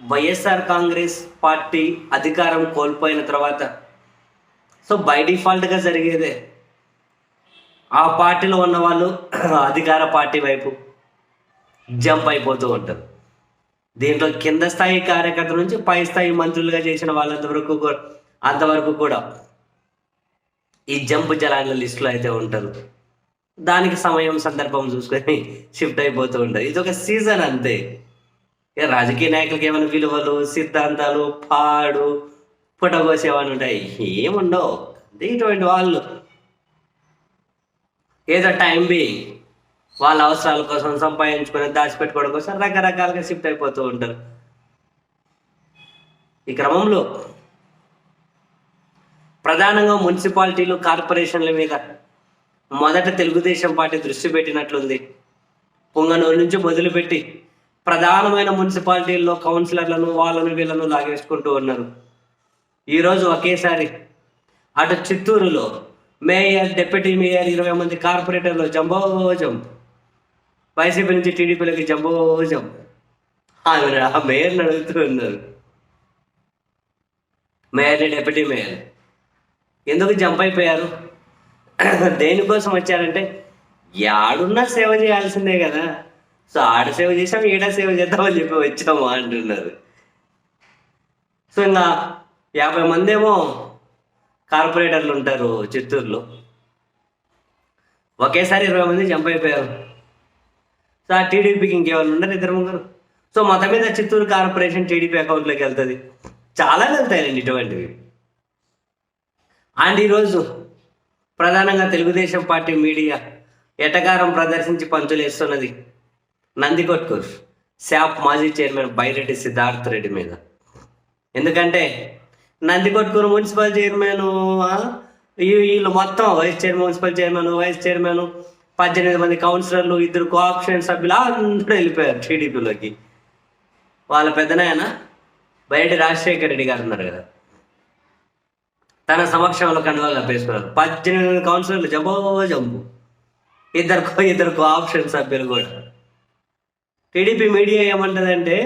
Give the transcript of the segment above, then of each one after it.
YSR Congress party అధికారం కోల్పోయిన తర్వాత సో బై డిఫాల్ట్గా జరిగేదే. ఆ పార్టీలో ఉన్న వాళ్ళు అధికార పార్టీ వైపు జంప్ అయిపోతూ ఉంటారు. దీంట్లో కింద స్థాయి కార్యకర్తల నుంచి పై స్థాయి మంత్రులుగా చేసిన వాళ్ళంతవరకు కూడా అంతవరకు కూడా ఈ జంప్ జలాల లిస్టులో అయితే ఉంటారు. దానికి సమయం సందర్భం చూసుకొని షిఫ్ట్ అయిపోతూ ఉంటారు. ఇది ఒక సీజన్ అంతే. రాజకీయ నాయకులకి ఏమైనా విలువలు సిద్ధాంతాలు పాడు పుట్టగోసి ఏమైనా ఉంటాయి? ఏముండవు. ఇటువంటి వాళ్ళు ఏదో టైం బి వాళ్ళ అవసరాల కోసం సంపాదించుకొని దాచిపెట్టుకోవడం కోసం రకరకాలుగా షిఫ్ట్ అయిపోతూ ఉంటారు. ఈ క్రమంలో ప్రధానంగా మున్సిపాలిటీలు కార్పొరేషన్ల మీద మొదట తెలుగుదేశం పార్టీ దృష్టి పెట్టినట్లుంది. పొంగనూరు నుంచి మొదలుపెట్టి ప్రధానమైన మున్సిపాలిటీల్లో కౌన్సిలర్లను వాళ్ళను వీళ్ళను లాగేసుకుంటూ ఉన్నారు. ఈరోజు ఒకేసారి అటు చిత్తూరులో మేయర్ డిప్యూటీ మేయర్ ఇరవై మంది కార్పొరేటర్లు జంబోజం. వైసీపీ నుంచి టీడీపీలోకి జంబోజం. ఆమె ఆ మేయర్ని అడుగుతూ ఉన్నారు. Mayor deputy mayor. ఎందుకు జంప్ అయిపోయారు? దేనికోసం వచ్చారంటే యాడున్నా సేవ చేయాల్సిందే కదా. సో ఆడ సేవ చేసాం ఈడ సేవ చేద్దామని చెప్పి వచ్చాము అంటున్నారు. సో ఇంకా యాభై మంది ఏమో కార్పొరేటర్లు ఉంటారు చిత్తూరులో. ఒకేసారి ఇరవై మంది జంప్ అయిపోయారు. సో ఆ టీడీపీకి ఇంకేమైనా ఉండరు ఇద్దరు ముగ్గురు? సో మొత్తం మీద చిత్తూరు కార్పొరేషన్ టీడీపీ అకౌంట్లోకి వెళ్తుంది. చాలా వెళ్తాయండి ఇటువంటివి. అండ్ ఈరోజు ప్రధానంగా తెలుగుదేశం పార్టీ మీడియా ఎటకారం ప్రదర్శించి పంచులేస్తున్నది నందికొట్కూర్ శాప్ మాజీ చైర్మన్ బైరెడ్డి సిద్ధార్థ్ రెడ్డి మీద. ఎందుకంటే నందికొట్కూరు మున్సిపల్ చైర్మన్ వీళ్ళు మొత్తం vice chairman municipal chairman vice chairman పద్దెనిమిది మంది కౌన్సిలర్లు ఇద్దరు కోఆప్షన్ సభ్యులు అందరూ వెళ్ళిపోయారు టీడీపీలోకి. వాళ్ళ పెద్దనాయన బయటి రాజశేఖర రెడ్డి గారు ఉన్నారు కదా. తన సమక్షంలో కండువాలు అప్పేసుకున్నారు పద్దెనిమిది కౌన్సిలర్లు జంబో జంపు ఇద్దరు ఇద్దరు ఆప్షన్ సభ్యులు కూడా. టీడీపీ మీడియా ఏమంటదంటే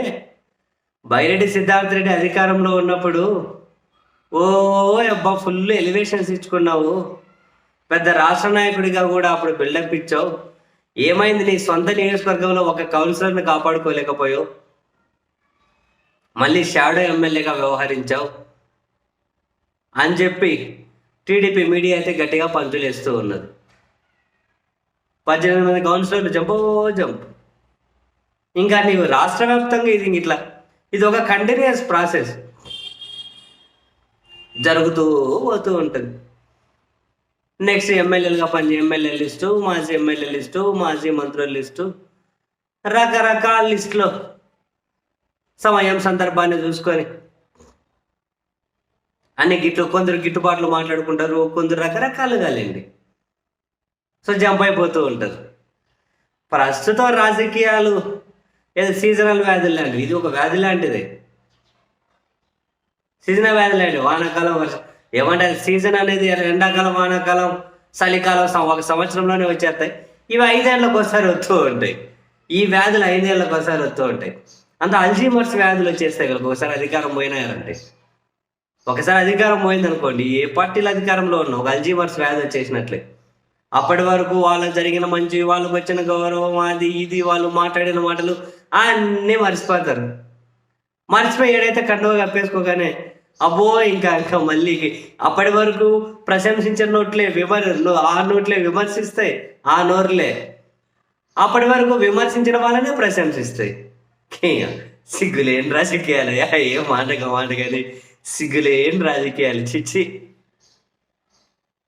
బైరెడ్డి సిద్ధార్థ రెడ్డి అధికారంలో ఉన్నప్పుడు ఓ అబ్బా ఫుల్ ఎలివేషన్స్ ఇచ్చుకున్నావు. పెద్ద రాష్ట్ర నాయకుడిగా కూడా అప్పుడు బిల్డప్ ఇచ్చావు. ఏమైంది నీ సొంత నియోజకవర్గంలో ఒక కౌన్సిలర్ని కాపాడుకోలేకపోయావు? మళ్ళీ షాడో ఎమ్మెల్యేగా వ్యవహరించావు. అని చెప్పి టీడీపీ మీడియా అయితే గట్టిగా పంచులేస్తూ ఉన్నది. పద్దెనిమిది మంది కౌన్సిలర్లు జంపో జంప్. ఇంకా నీవు రాష్ట్ర వ్యాప్తంగా ఇది ఇట్లా ఇది ఒక కంటిన్యూస్ ప్రాసెస్ జరుగుతూ పోతూ ఉంటుంది. నెక్స్ట్ ఎమ్మెల్యేలుగా పని ఎమ్మెల్యే లిస్టు మాజీ ఎమ్మెల్యే లిస్టు మాజీ మంత్రుల లిస్టు. రకరకాల లిస్టులో సమయం సందర్భాన్ని చూసుకొని. అన్ని గిట్లు కొందరు గిట్టుబాట్లు మాట్లాడుకుంటారు కొందరు రకరకాలుగా లేండి. సో జంప్ అయిపోతూ ఉంటారు ప్రస్తుతం రాజకీయాలు లేదా సీజనల్ వ్యాధులు లాంటివి. ఇది ఒక వ్యాధి లాంటిది. సీజనల్ వ్యాధి లాంటివి. వానాకాలం వర్షం ఏమంటే సీజన్ అనేది ఎండాకాలం వానాకాలం చలికాలం ఒక సంవత్సరంలోనే వచ్చేస్తాయి. ఇవి ఐదేళ్ళకు ఒకసారి వస్తూ ఉంటాయి. ఈ వ్యాధులు ఐదేళ్ళకు ఒకసారి వస్తూ ఉంటాయి. అంత అల్జీమర్స్ వ్యాధులు వచ్చేస్తాయి కదా ఒకసారి అధికారం పోయినాయంటే. ఒకసారి అధికారం పోయింది అనుకోండి ఏ పార్టీలు అధికారంలో ఉన్నా ఒక అల్జీమర్స్ వ్యాధి వచ్చేసినట్లే. అప్పటి వరకు వాళ్ళకి జరిగిన మంచి వాళ్ళకి వచ్చిన గౌరవం అది ఇది వాళ్ళు మాట్లాడిన మాటలు అన్నీ మర్చిపోతారు. మర్చిపోయి ఏడైతే కండువ కప్పేసుకోగానే అబ్బో ఇంకా ఇంకా మళ్ళీ అప్పటి వరకు ప్రశంసించిన నోట్లే విమర్ ఆ నోట్లే విమర్శిస్తాయి ఆ నోర్లే. అప్పటి వరకు విమర్శించిన వాళ్ళనే ప్రశంసిస్తాయి. సిగ్గులేని రాజకీయాలు ఏ మాట మాట కానీ సిగ్గులేని రాజకీయాలు చిచ్చి.